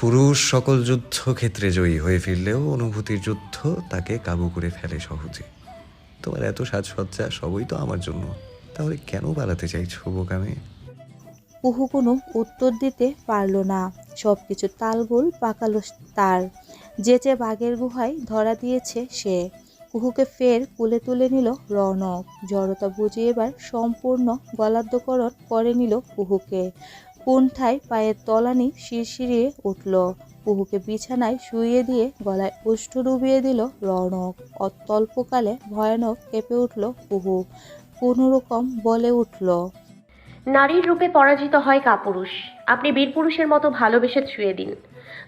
পুরুষ সকল যুদ্ধক্ষেত্রে জয়ী হয়ে ফিরলেও অনুভূতির যুদ্ধ তাকে কাবু করে ফেলে সহজে। তোমার এত সাজসজ্জা সবই তো আমার জন্য। তাহলে কেন পালাতে চাইছো বোকামে? কুহু কোনো উত্তর দিতে পারল না। সব কিছু তালগোল পাকালো তার। যেচে বাঘের গুহায় ধরা দিয়েছে সে। কুহুকে ফের কুলে তুলে নিল রনক। জড়তা বুঝিয়ে এবার সম্পূর্ণ গলাদ্যকরণ করে নিল কুহুকে। কুণ্ঠায় পায়ের তলানি শিরশিরিয়ে উঠল। কুহুকে বিছানায় শুইয়ে দিয়ে গলায় উষ্ঠ ডুবিয়ে দিল রনক। অত্যল্পকালে ভয়ানক কেঁপে উঠল কুহু। কোনো রকম বলে উঠল, নারীর রূপে পরাজিত হয় কাপুরুষ। আপনি বীরপুরুষের মতো ভালোবেসে ছুঁয়ে দিন।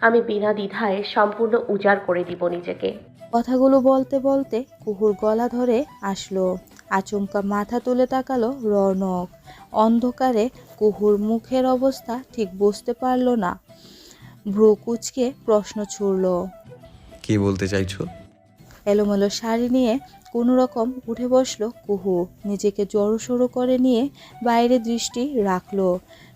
আমি বিনা দ্বিধায় সম্পূর্ণ উজাড় করে দিব নিজেকে। কথাগুলো বলতে বলতে কুহুর গলা ধরে আসলো। আচমকা মাথা তুলে তাকালো রনক। অন্ধকারে কুহুর মুখের অবস্থা ঠিক বুঝতে পারল না। ভ্রু কুচকে প্রশ্ন ছুড়ল। কি বলতে চাইছো? এলোমেলো শাড়ি নিয়ে কোনো রকম উঠে বসল কুহু। নিজেকে জড়োসড়ো করে নিয়ে বাইরে দৃষ্টি রাখল।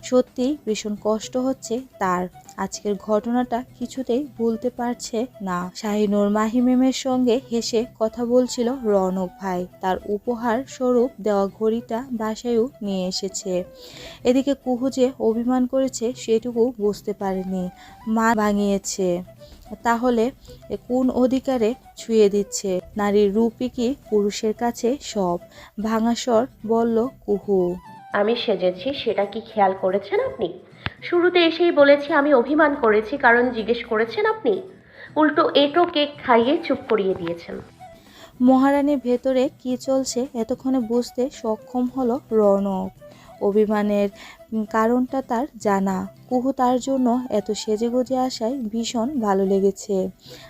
সত্যি ভীষণ কষ্ট হচ্ছে তার। আজকের ঘটনাটা কিছুতেই ভুলতে পারছে না। শাহিনুর মাহিমেমের সঙ্গে হেসে কথা বলছিল রনক ভাই। তার উপহার স্বরূপ দেওয়া ঘড়িটা বাসায়ও নিয়ে এসেছে। এদিকে কুহু যে অভিমান করেছে সেটুকু বুঝতে পারেনি। মা ভাঙিয়েছে। তাহলে কোন অধিকারে ছুঁয়ে দিচ্ছে? নারীর রূপই কি পুরুষের কাছে সব? ভাঙাসর বলল কুহু। আমি সেজেছি সেটা কি খেয়াল করেছেন আপনি? শুরুতে এসেই বলেছি আমি অভিমান করেছি কারণ জিজ্ঞেস করেছেন আপনি? উল্টো এটো কেক খাইয়ে চুপ করিয়ে দিয়েছেন। মহারানীর ভেতরে কি চলছে এতক্ষণে বুঝতে সক্ষম হলো রনক। অভিমানের কারণটা তার জানা। কুহু তার জন্য এত সেজেগুজে আসায় ভীষণ ভালো লেগেছে।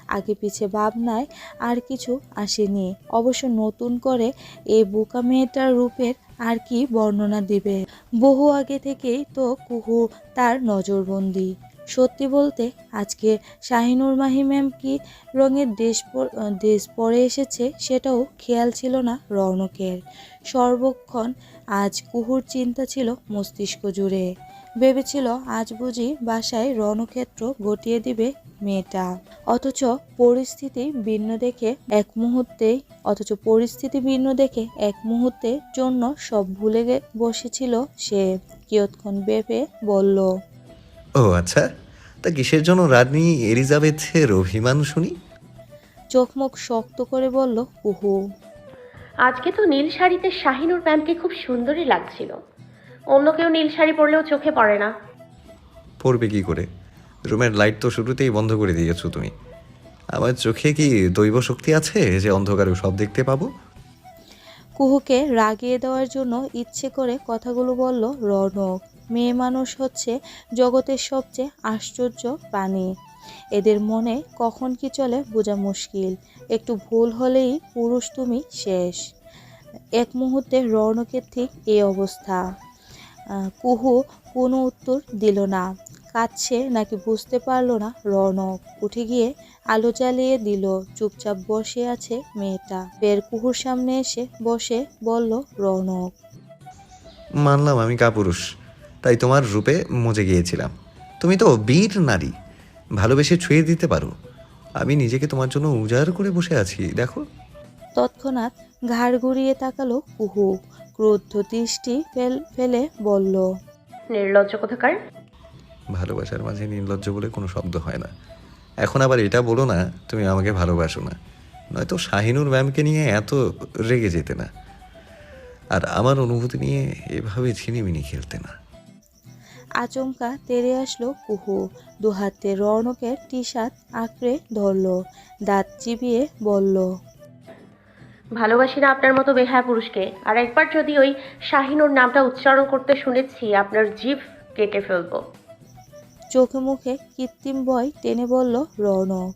আগে পিছে ভাবনায় আর কিছু আসেনি। অবশ্য নতুন করে এই বোকা মেয়েটার রূপের আর কি বর্ণনা দিবে। বহু আগে থেকেই তো কুহু তার নজরবন্দি। সত্যি বলতে আজকে শাহিনুর মাহি ম্যাম কি রঙের আহ, ড্রেস পরে এসেছে সেটাও খেয়াল ছিল না রৌনকের। সর্বক্ষণ আজ কুহুর চিন্তা ছিল মস্তিষ্ক জুড়ে। ভেবেছিল আজ বুঝি বাসায় রণক্ষেত্র গটিয়ে দিবে মেয়েটা। অথচ পরিস্থিতি ভিন্ন দেখে এক মুহূর্তেই অথচ পরিস্থিতি ভিন্ন দেখে এক মুহূর্তের জন্য সব ভুলে গে- বসেছিল সে কিয়ৎক্ষণ ভেবে বলল। ও আচ্ছা তা কিসের জন্য রানী এলিজাবেথের অভিমান শুনি? চোখ মুখ শক্ত করে বলল কুহু আজকে তো নীল শাড়িতে শাহিনুর ম্যামকে খুব সুন্দরই লাগছিল। অন্য কেউ নীল শাড়ি পরলেও চোখে পড়ে না। পড়বে কি করে? রুমের লাইট তো শুরুতেই বন্ধ করে দিয়েছ তুমি। আমার চোখে কি দৈব শক্তি আছে যে অন্ধকারে সব দেখতে পাবো? কুহুকে রাগিয়ে দেওয়ার জন্য ইচ্ছে করে কথাগুলো বলল রনক। মেয়ে মানুষ হচ্ছে জগতের সবচেয়ে আশ্চর্য প্রাণী। এদের মনে কখন কি চলে বোঝা মুশকিল। একটু ভুল হলেই পুরুষ তুমি শেষ। এক মুহূর্তে রৌনকের ঠিক এই অবস্থা। কুহু কোনো উত্তর দিল না। কাঁদছে নাকি বুঝতে পারল না রৌনক। উঠে গিয়ে আলো জ্বালিয়ে দিল, চুপচাপ বসে আছে মেয়েটা। বের কুহুর সামনে এসে বসে বলল, রৌনক। মানলাম আমি কাপুরুষ। তাই তোমার রূপে মজে গিয়েছিলাম। তুমি তো বীর নারী। ভালোবেসে ছুঁয়ে দিতে পারো। আমি নিজেকে তোমার জন্য উজাড় করে বসে আছি দেখো। তৎক্ষণাৎ ঘাড় ঘুরিয়ে তাকালো কুহু। ক্রুদ্ধ দৃষ্টি ফেল ফেলে বলল নির্লজ্জ কোথাকার? ভালোবাসার মাঝে নির্লজ্জ বলে কোনো শব্দ হয় না। এখন আবার এটা বলো না তুমি আমাকে ভালোবাসো না। নয়তো শাহিনুর ম্যামকে নিয়ে এত রেগে যেতে না। আর আমার অনুভূতি নিয়ে এভাবে ছিনিমিনি খেলতে না। আচমকা তেরে আসলো কুহু। দুহাতে রৌনকের টি শার্ট আঁকড়ে ধরলো দাঁত চিবিয়ে বলল ভালোবাসি না আপনার মতো বেহায়া পুরুষকে। আর একবার যদি ওই শাহিনুর নামটা উচ্চারণ করতে শুনেছি আপনার জিভ কেটে ফেলব। চোখে মুখে কৃত্রিম ভয় টেনে বলল রৌনক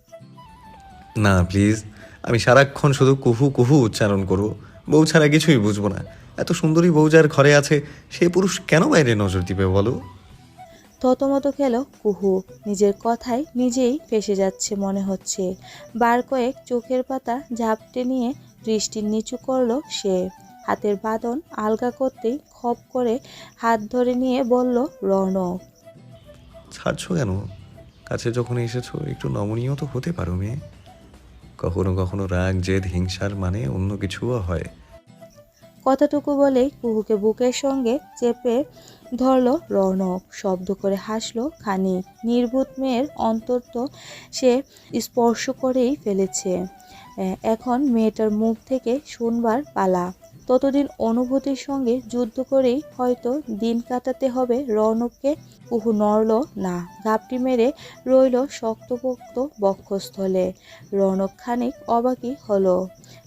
না প্লিজ। আমি সারাক্ষণ শুধু কুহু কুহু উচ্চারণ করব। বউ ছাড়া কিছুই বুঝব না। এত সুন্দরী বউ যার ঘরে আছে সে পুরুষ কেন বাইরে নজর দিবে বলো? থতমত খেল কুহু। নিজের কথায় নিজেই ফেসে যাচ্ছে মনে হচ্ছে। বার কয়েক চোখের পাতা ঝাপটে নিয়ে দৃষ্টি নিচু করল সে। হাতের বাঁধন আলগা করতেই খপ করে হাত ধরে নিয়ে বলল, রৌনক। ছাড়ছো কেন? কাছে যখন এসেছ, একটু নমনীয় তো হতে পারো মেয়ে। কখনো কখনো রাগ, জেদ, হিংসার মানে অন্য কিছুও হয়। কথাটুকু বলেই কুহুকে বুকের সঙ্গে চেপে ধরলো রৌনক। শব্দ করে হাসলো খানিক। নির্বোধ মেয়ের অন্তর তো সে স্পর্শ করেই ফেলেছে। এখন মেয়েটার মুখ থেকে শুনবার পালা। ততদিন অনুভূতির সঙ্গে যুদ্ধ করেই হয়তো দিন কাটাতে হবে রৌনককে। কুহু নড়ল না। ঘাপটি মেরে রইল শক্তপোক্ত বক্ষস্থলে। রৌনক খানিক অবাকই হলো।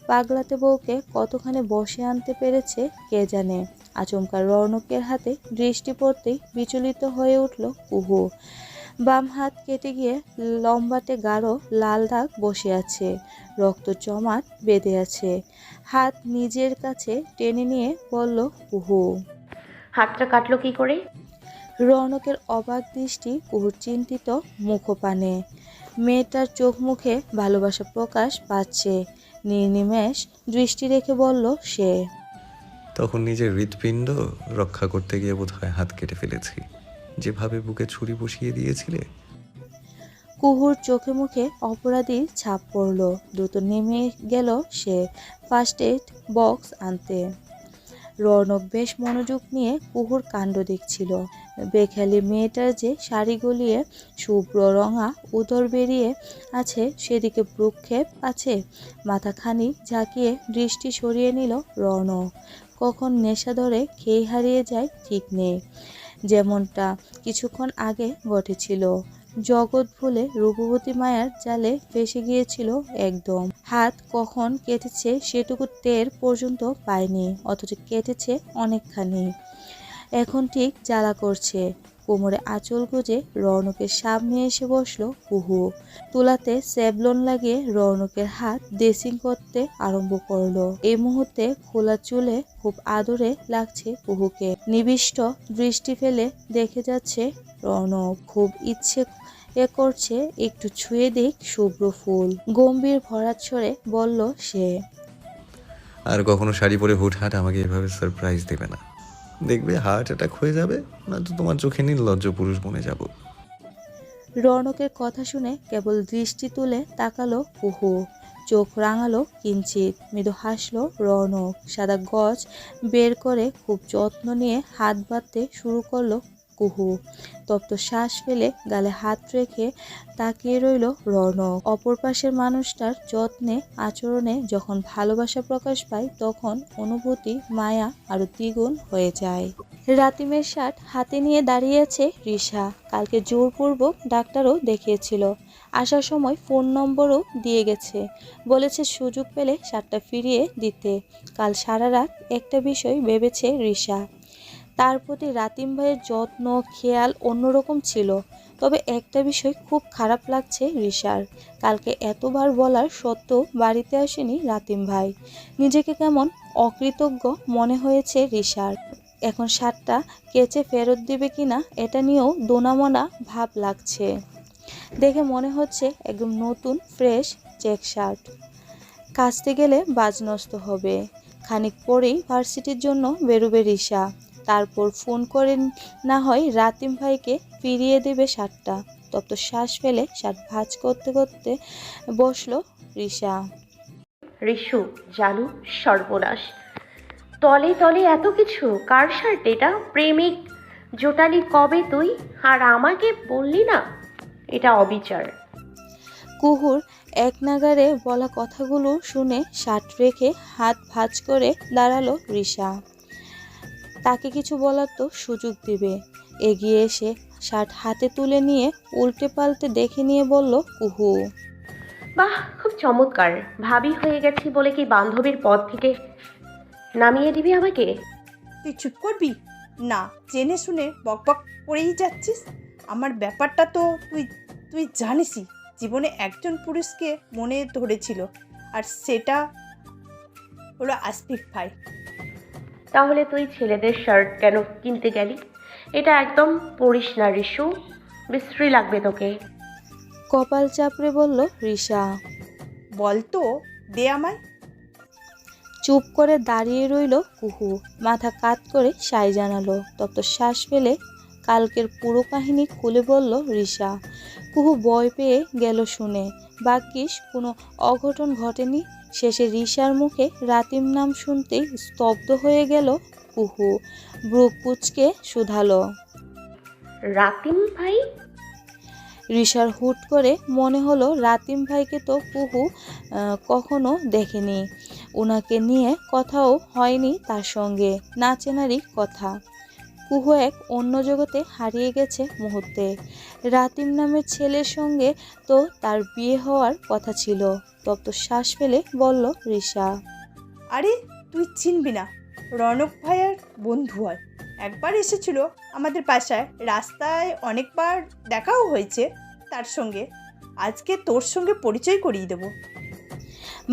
পাগলাতে বউকে কতখানি বসে আনতে পেরেছে কে জানে? আচমকা রৌনকের হাতে দৃষ্টি পড়তেই বিচলিত হয়ে উঠল কুহু। বাম হাত কেটে গিয়ে লম্বাটে গাঢ় লাল দাগ বসে আছে রক্ত জমাট বেঁধে আছে। হাত নিজের কাছে টেনে নিয়ে বলল কুহু। হাতটা কাটলো কি করে? রৌনকের অবাক দৃষ্টি কুহুর চিন্তিত মুখপানে। মেয়েটার চোখ মুখে ভালোবাসা প্রকাশ পাচ্ছে। নির্নিমেষ দৃষ্টি রেখে বলল সে। তখন নিজের হৃৎপিণ্ড রক্ষা করতে গিয়ে বোধহয় হাত কেটে ফেলেছি। যেভাবে বুকে ছুরি বসিয়ে দিয়েছিলে। কুহুর চোখে মুখে অপরাধীর ছাপ পড়ল। দ্রুত নেমে গেল সে ফার্স্ট এড বক্স আনতে। রৌনক বেশ মনোযোগ নিয়ে কুহুর কাণ্ড দেখছিল। বেখালি মেয়েটার যে শাড়ি গলিয়ে শুভ্র রঙা উদর বেরিয়ে আছে, সেদিকে ভ্রুক্ষেপ আছে। মাথাখানি ঝাঁকিয়ে দৃষ্টি সরিয়ে নিল রণ। কখন নেশা ধরে খেই হারিয়ে যায় ঠিক নেই। যেমনটা কিছুক্ষণ আগে ঘটেছিল। জগৎ ভুলে রূপবতী মায়ার জালে ফেসে গিয়েছিল একদম। হাত কখন কেটেছে সেটুকু টের পর্যন্ত পায়নি, অথচ কেটেছে অনেকখানি। এখন ঠিক জ্বালা করছে। কোমরে আঁচল গুজে রৌনকের সামনে এসে বসল কুহু। তুলাতে স্যাবলন লাগিয়ে রৌনকের হাত ড্রেসিং করতে আরম্ভ করল। এই মুহূর্তে খোলা চুলে খুব আদরে লাগছে কুহুকে। নিবিষ্ট দৃষ্টি ফেলে দেখে যাচ্ছে রৌনক। খুব ইচ্ছে এ করছে একটু ছুঁয়ে দিক শুভ্র ফুল। গম্ভীর ভরাট ছড়ে বলল সে, আর কখনো শাড়ি পরে হুটহাট আমাকে এভাবে সারপ্রাইজ দেবে না। দেখবে হার্ট অ্যাটাক হয়ে যাবে, নয়তো তোমার চোখে নির্লজ্জ পুরুষ বনে যাব। রণকের কথা শুনে কেবল দৃষ্টি তুলে তাকালো কুহু। চোখ রাঙালো কিঞ্চিত। মৃদু হাসলো রণক সাদা গজ বের করে খুব যত্ন নিয়ে হাত বাঁধতে শুরু করল কুহু। তপ্ত শ্বাস ফেলে গালে হাত রেখে তাকিয়ে রইল রৌনক। অপর পাশের মানুষটার যত্নে, আচরণে যখন ভালোবাসা প্রকাশ পায়, তখন অনুভূতি মায়া আরও দ্বিগুণ হয়ে যায়। রাতিমের শার্ট হাতে নিয়ে দাঁড়িয়েছে রিসা কালকে জোরপূর্বক ডাক্তারও দেখিয়েছিল। আসার সময় ফোন নম্বরও দিয়ে গেছে। বলেছে সুযোগ পেলে শার্টটা ফিরিয়ে দিতে। কাল সারা রাত একটা বিষয় ভেবেছে রিসা তার প্রতি রাতিম ভাইয়ের যত্ন, খেয়াল অন্যরকম ছিল। তবে একটা বিষয় খুব খারাপ লাগছে রিসার কালকে এতবার বলার সত্ত্বেও বাড়িতে আসেনি রাতিম ভাই। নিজেকে কেমন অকৃতজ্ঞ মনে হয়েছে রিসার এখন শার্টটা কেচে ফেরত দিবে কিনা এটা নিয়েও দোনামোনা ভাব লাগছে। দেখে মনে হচ্ছে একদম নতুন, ফ্রেশ চেক শার্ট। কাচতে গেলে বাজ নষ্ট হবে। খানিক পরেই ভার্সিটির জন্য বেরোবে রিসা তারপর ফোন করে না হয় রাতিম ভাইকে ফিরিয়ে দেবে শার্টটা। তপ্ত শ্বাস ফেলে শার্ট ভাঁজ করতে করতে বসল রিসা রিশু জানু সর্বনাশ। তলে তলে এত কিছু? কার শার্ট এটা? প্রেমিক। জোটালি কবে তুই? আর আমাকে বললি না? এটা অবিচার। কুহুর এক নাগারে বলা কথাগুলো শুনে শার্ট রেখে হাত ভাঁজ করে দাঁড়াল রিসা তাকে কিছু বলার তো সুযোগ দিবে। এগিয়ে এসে শার্ট হাতে তুলে নিয়ে উল্টে পাল্টে দেখে নিয়ে বলল কুহু বাহ খুব চমৎকার। ভাবি হয়ে গেছি বলে কি বান্ধবীর পদ থেকে নামিয়ে দিবি আমাকে? তুই চুপ করবি? না জেনে শুনে বকবক করেই যাচ্ছিস। আমার ব্যাপারটা তো তুই তুই জানিসই জীবনে একজন পুরুষকে মনে ধরেছিল। আর সেটা হলো আসফিক ভাই তাহলে তুই ছেলেদের শার্ট কেন কিনতে গেলি? এটা একদম পড়িস না, রিশু। বিশ্রী লাগবে তোকে। কপাল চাপড়ে বলল রিসা বল তো, দে আমায়। চুপ করে দাঁড়িয়ে রইল কুহু। মাথা কাত করে সাই জানালো। তত শ্বাস ফেলে কালকের পুরো কাহিনী খুলে বলল রিসা কুহু ভয় পেয়ে গেল শুনে। বাকিস কোনো অঘটন ঘটেনি? শেষে রিসার মুখে রাতিম নাম শুনতেই স্তব্ধ হয়ে গেল কুহু। ব্রুক কুচকে শুধালো। রাতিম ভাই? রিসার হুট করে মনে হলো রাতিম ভাইকে তো কুহু কখনো দেখেনি। ওনাকে নিয়ে কথাও হয়নি তার সঙ্গে। না চেনারই কথা। কুহু এক অন্য জগতে হারিয়ে গেছে মুহূর্তে। রাতিম নামের ছেলের সঙ্গে তো তার বিয়ে হওয়ার কথা ছিল। তপ্ত শ্বাস ফেলে বলল রিসা আরে তুই চিনবি না রনক ভাইয়ার বন্ধু হয় একবার এসেছিল আমাদের বাসায় রাস্তায় অনেকবার দেখাও হয়েছে তার সঙ্গে। আজকে তোর সঙ্গে পরিচয় করিয়ে দেবো।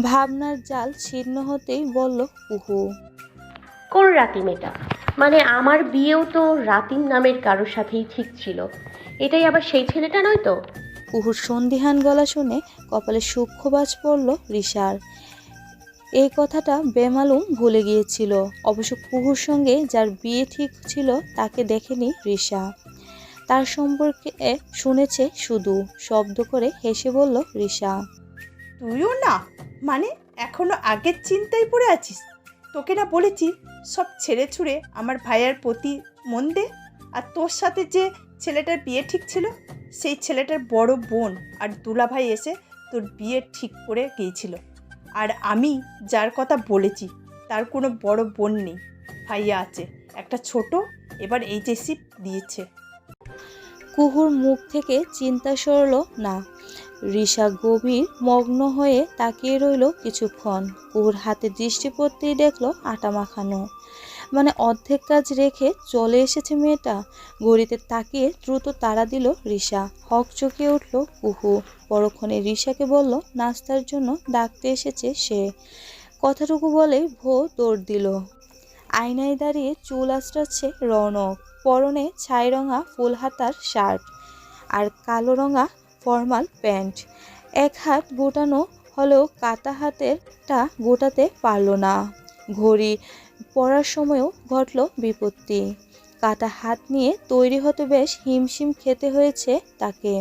ভাবনার জাল ছিন্ন হতেই বলল কুহু। কোন রাতিম এটা মানে আমার বিয়েও তো রাতিম নামের কারোর সাথেই ঠিক ছিল। এটাই আবার সেই ছেলেটা নয় তো? কুহুর সন্দিহান গলা শুনে কপালে সূক্ষ্মবাজ পড়ল রিসার এই কথাটা বেমালুম ভুলে গিয়েছিল। অবশ্য কুহুর সঙ্গে যার বিয়ে ঠিক ছিল তাকে দেখেনি রিসা তার সম্পর্কে শুনেছে শুধু শব্দ করে হেসে বলল রিসা তুইও না মানে এখনও আগের চিন্তায় পড়ে আছিস? তোকে না বলেছি, সব ছেড়ে ছুড়ে আমার ভাইয়ার প্রতি মন দে। আর তোর সাথে যে ছেলেটার বিয়ে ঠিক ছিল, সেই ছেলেটার বড় বোন আর দুলাভাই এসে তোর বিয়ে ঠিক করে গিয়েছিল। আর আমি যার কথা বলেছি, তার কোনো বড় বোন নেই। ভাইয়া আছে, একটা ছোট, এবার এইচএসসি দিয়েছে। কুহুর মুখ থেকে চিন্তা সরল না। রিসা গভীর মগ্ন হয়ে তাকিয়ে রইল কিছুক্ষণ। কুহুর হাতে দৃষ্টি পড়তেই দেখল আটা মাখানো। মানে অর্ধেক কাজ রেখে চলে এসেছে মেয়েটা। ঘড়িতে তাকিয়ে দ্রুত তাড়া দিল রিসা হক চকিয়ে উঠল কুহু। পরক্ষণে রিসাকে বলল, নাস্তার জন্য ডাকতে এসেছে সে। কথাটুকু বলে ভো দৌড় দিল। আয়নায় দাঁড়িয়ে চুল আঁচড়াচ্ছে রৌনক। পরনে ছাই রঙা ফুল হাতার শার্ট। আর কালো রঙা ফর্মাল প্যান্ট। এক হাত গোটানো হলেও কাটা হাতেরটা গোটাতে পারল না। ঘড়ি পড়ার সময়ও ঘটল বিপত্তি। কাটা হাত নিয়ে তৈরি হতে বেশ হিমশিম খেতে হয়েছে তাকে।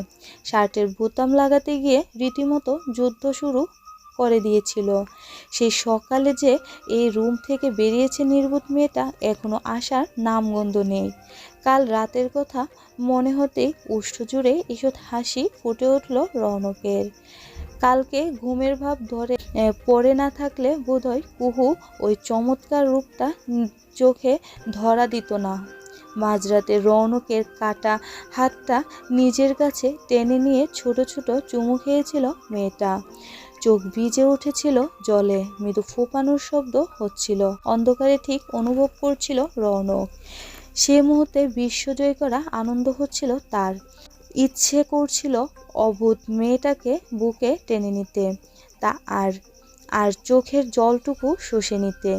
শার্টের বোতাম লাগাতে গিয়ে রীতিমতো যুদ্ধ শুরু করে দিয়েছিল। সেই সকালে যে এই রুম থেকে বেরিয়েছে নির্বোধ মেয়েটা এখনও আসার নামগন্ধ নেই। কাল রাতের কথা মনে হতেই উষ্ঠ জুড়ে ঈষৎ হাসি ফুটে উঠল রৌনকের। কালকে ঘুমের ভাব ধরে পড়ে না থাকলে বোধহয় কুহু ওই চমৎকার রূপটা চোখে ধরা দিত না। মাঝরাতে রৌনকের কাটা হাতটা নিজের কাছে টেনে নিয়ে ছোট ছোট চুমু খেয়েছিল মেয়েটা। চোখ ভিজে উঠেছিল জলে, মৃদু ফোপানোর শব্দ হচ্ছিল। অন্ধকারে ঠিক অনুভব করছিল রৌনক। সে মুহূর্তে বিশ্বজয় করা আনন্দ হচ্ছিল তার। ইচ্ছে করছিল অভূত মেয়েটাকে বুকে টেনে নিতে, তা আর আর চোখের জলটুকু শুষে নিতে।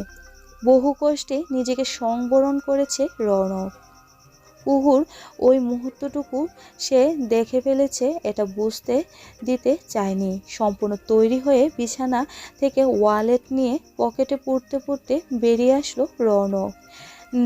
বহু কষ্টে নিজেকে সংবরণ করেছে রৌনক কুহুর ওই মুহূর্তটুকু সে দেখে ফেলেছে, এটা বুঝতে দিতে চায়নি। সম্পূর্ণ তৈরি হয়ে বিছানা থেকে ওয়ালেট নিয়ে পকেটে পড়তে পড়তে বেরিয়ে আসলো রৌনক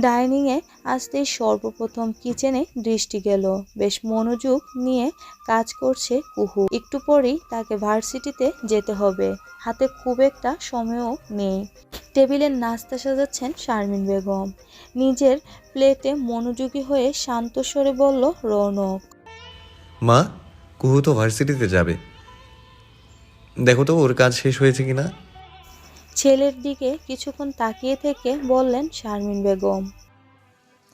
ডাইনিংয়ে আসতেই সর্বপ্রথম কিচেনে দৃষ্টি গেল। বেশ মনোযোগ নিয়ে কাজ করছে কুহু। একটু পরেই তাকে ভার্সিটিতে যেতে হবে। হাতে খুব একটা সময়ও নেই। টেবিলের নাস্তা সাজাচ্ছেন শারমিন বেগম। নিজের প্লেটে মনোযোগী হয়ে শান্ত স্বরে বলল, রৌনক। মা, কুহু তো ভার্সিটিতে যাবে। দেখো তো ওর কাজ শেষ হয়েছে কিনা। ছেলের দিকে কিছুক্ষণ তাকিয়ে থেকে বললেন, শারমিন বেগম।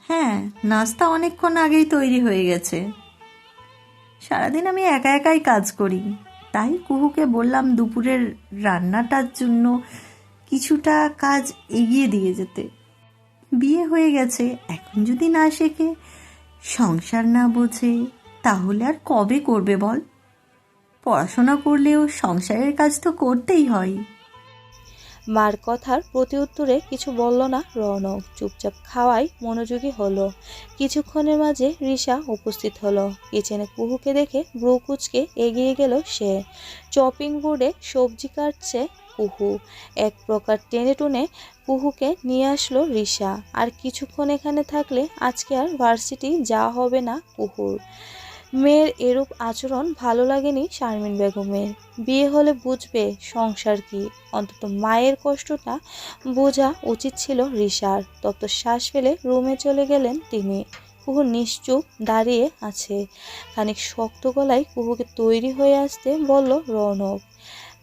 হ্যাঁ নাস্তা অনেকক্ষণ আগেই তৈরি হয়ে গেছে। সারাদিন আমি একা একাই কাজ করি। তাই কুহুকে বললাম দুপুরের রান্নাটার জন্য কিছুটা কাজ এগিয়ে দিয়ে যেতে। বিয়ে হয়ে গেছে, এখন যদি না শেখে, সংসার না বোঝে, তাহলে আর কবে করবে বল? পড়াশোনা করলেও সংসারের কাজ তো করতেই হয়। মার কথার প্রতি উত্তরে কিছু বলল না রৌনক। চুপচাপ খাওয়াই মনোযোগী হলো। কিছুক্ষণের মাঝে রিসা উপস্থিত হলো। কিচেনে কুহুকে দেখে ব্রু কুচকে এগিয়ে গেল সে। চপিং বোর্ডে সবজি কাটছে কুহু। এক প্রকার টেনে টুনে কুহুকে নিয়ে আসলো রিসা আর কিছুক্ষণ এখানে থাকলে আজকে আর ভার্সিটি যাওয়া হবে না কুহুর। মেয়ের এরূপ আচরণ ভালো লাগেনি শারমিন বেগমের। বিয়ে হলে বুঝবে সংসার কি। অন্তত মায়ের কষ্টটা বোঝা উচিত ছিল রিসার তপ্ত শ্বাস ফেলে রুমে চলে গেলেন তিনি। কুহু নিশ্চুপ দাঁড়িয়ে আছে। খানিক শক্ত গলায় কুহুকে তৈরি হয়ে আসতে বলল রৌনক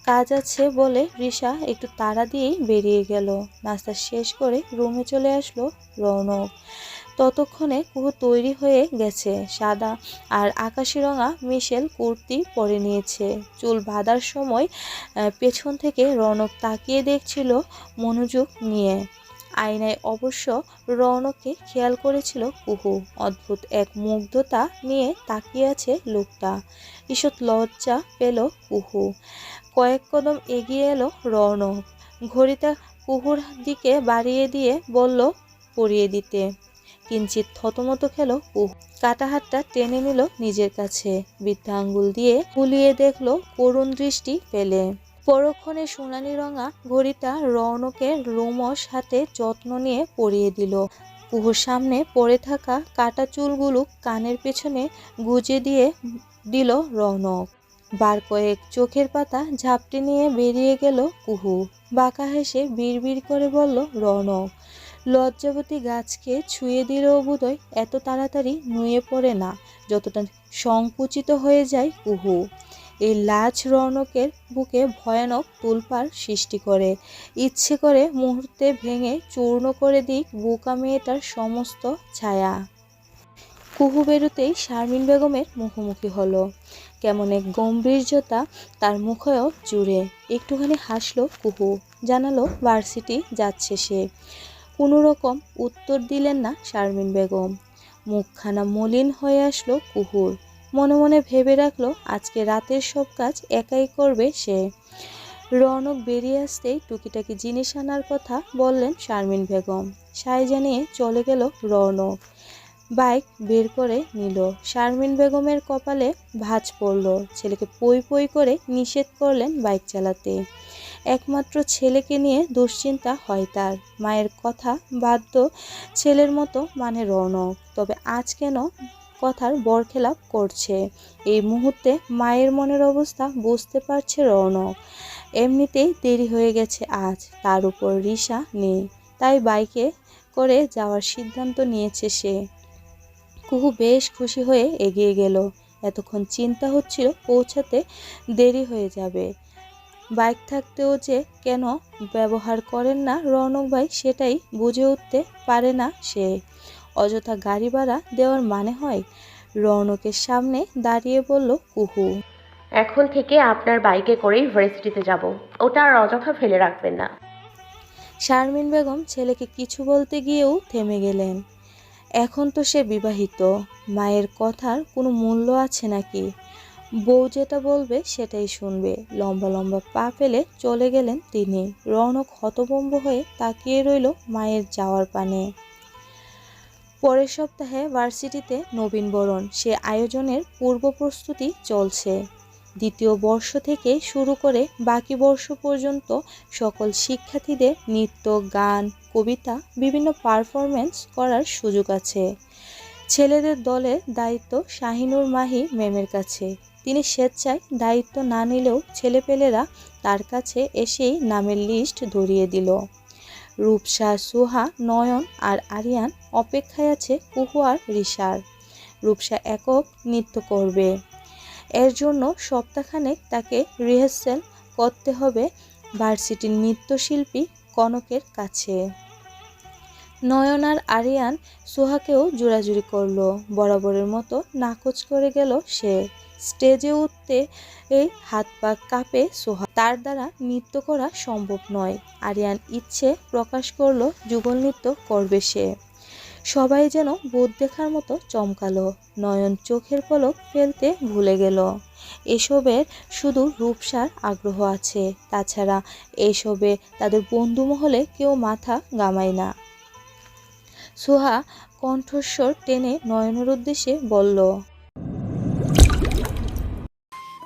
কাজ আছে বলে রিসা একটু তাড়া দিয়েই বেরিয়ে গেল। নাস্তা শেষ করে রুমে চলে আসলো রৌনক ততক্ষণে কুহু তৈরি হয়ে গেছে। সাদা আর আকাশি রঙা মিশেল কুর্তি পরে নিয়েছে। চুল বাঁধার সময় পেছন থেকে রৌনক তাকিয়ে দেখছিল মনোযোগ নিয়ে। আয়নায় অবশ্য রৌনককে খেয়াল করেছিল কুহু। অদ্ভুত এক মুগ্ধতা নিয়ে তাকিয়ে আছে লোকটা। ঈষৎ লজ্জা পেল কুহু। কয়েক কদম এগিয়ে এলো রৌনক। ঘড়িটা কুহুর দিকে বাড়িয়ে দিয়ে বলল, পরিয়ে দিতে। কিঞ্চিত থতমত খেলো কুহু কাটা হাতটা টেনে নিল নিজের কাছে। বৃদ্ধা আঙ্গুল দিয়ে ফুলিয়ে দেখল করুণ দৃষ্টি পেলে। পরক্ষণে সোনালি রঙা ঘড়িটা রৌনকের রোমস হাতে যত্ন নিয়ে পরিয়ে দিল। কুহুর সামনে পড়ে থাকা কাটা চুলগুলো কানের পেছনে গুজে দিয়ে দিল রৌনক। বার কয়েক চোখের পাতা ঝাপটে নিয়ে বেরিয়ে গেল কুহু বাঁকা হেসে বিড়বিড় করে বলল, রৌনক লজ্জাবতী গাছকে ছুঁয়ে দিলেও বোধহয় এত তাড়াতাড়ি নুয়ে পড়ে না, যতটা সংকুচিত হয়ে যায় কুহু এই লাজ রৌনকের বুকে ভয়ানক তুলপার সৃষ্টি করে। ইচ্ছে করে মুহূর্তে ভেঙে চূর্ণ করে দিক বুকা মেয়েটার সমস্ত ছায়া। কুহু বেরোতেই শারমিন বেগমের মুখোমুখি হলো। কেমন এক গম্ভীর্যতা তার মুখেও জুড়ে। একটুখানি হাসলো কুহু, জানালো ভার্সিটি যাচ্ছে সে। কোনো রকম উত্তর দিলেন না শারমিন বেগম। মুখখানা মলিন হয়ে আসলো কুহুর। মনে মনে ভেবে রাখল, আজকে রাতের সব কাজ একাই করবে সে। রৌনক বেরিয়ে আসতেই টুকিটাকি জিনিস আনার কথা বললেন শারমিন বেগম। সাই জানিয়ে চলে গেল রৌনক। বাইক বের করে নিল। শারমিন বেগমের কপালে ভাঁজ পড়ল। ছেলেকে পই পই করে নিষেধ করলেন বাইক চালাতে। একমাত্র ছেলেকে নিয়ে দুশ্চিন্তা হয় তার। মায়ের কথা বাধ্য ছেলের মতো মানে রৌনক। তবে আজ কেন কথার বরখেলাপ করছে? এই মুহূর্তে মায়ের মনের অবস্থা বুঝতে পারছে রৌনক। এমনিতেই দেরি হয়ে গেছে আজ, তার উপর রিসা নেই। তাই বাইকে করে যাওয়ার সিদ্ধান্ত নিয়েছে সে। কুহু বেশ খুশি হয়ে এগিয়ে গেল। এতক্ষণ চিন্তা হচ্ছিল পৌঁছাতে দেরি হয়ে যাবে। বাইক থাকতেও যে কেন ব্যবহার করেন না রৌনক ভাই সেটাই বুঝে উঠতে পারে না সে। অযথা গাড়ি ভাড়া দেওয়ার মানে হয়? রৌনকের সামনে দাঁড়িয়ে বলল কুহু এখন থেকে আপনার বাইকে করেই ভার্সিটিতে যাব। ওটা আর অযথা ফেলে রাখবেন না। শারমিন বেগম ছেলেকে কিছু বলতে গিয়েও থেমে গেলেন। এখন তো সে বিবাহিত। মায়ের কথার কোনো মূল্য আছে নাকি? বউ যেটা বলবে সেটাই শুনবে। লম্বা লম্বা পা ফেলে চলে গেলেন তিনি। রৌনক হতভম্ব হয়ে তাকিয়ে রইল মায়ের যাওয়ার পানে। পরের সপ্তাহে ভার্সিটিতে নবীনবরণ সে আয়োজনের পূর্ব প্রস্তুতি চলছে। দ্বিতীয় বর্ষ থেকে শুরু করে বাকি বর্ষ পর্যন্ত সকল শিক্ষার্থীদের নৃত্য, গান, কবিতা, বিভিন্ন পারফরমেন্স করার সুযোগ আছে। ছেলেদের দলের দায়িত্ব শাহিনুর মাহি ম্যামের কাছে। তিনি স্বেচ্ছায় দায়িত্ব না নিলেও ছেলেপেলেরা তার কাছে এসেই নামের লিস্ট ধরিয়ে দিল। রূপসা, সুহা, নয়ন আর আরিয়ান অপেক্ষায় আছে কুহু আর রিসার রূপসা একক নৃত্য করবে। এর জন্য সপ্তাহখানেক তাকে রিহার্সেল করতে হবে ভার্সিটির নৃত্যশিল্পী কনকের কাছে। নয়ন আর আরিয়ান সোহাকেও জোরাজুরি করল। বরাবরের মতো নাকচ করে গেল সে। স্টেজে উঠতে এই হাত পা কাঁপে সোহা। তার দ্বারা নৃত্য করা সম্ভব নয়। আরিয়ান ইচ্ছে প্রকাশ করল, যুগল নৃত্য করবে সে। সবাই যেন বোধ দেখার মতো চমকালো। নয়ন চোখের পলক ফেলতে ভুলে গেল। এসবের শুধু রূপসার আগ্রহ আছে। তাছাড়া এসবে তাদের বন্ধু মহলে কেউ মাথা গামায় না। সোহা কণ্ঠস্বর টেনে নয়নের উদ্দেশ্যে বলল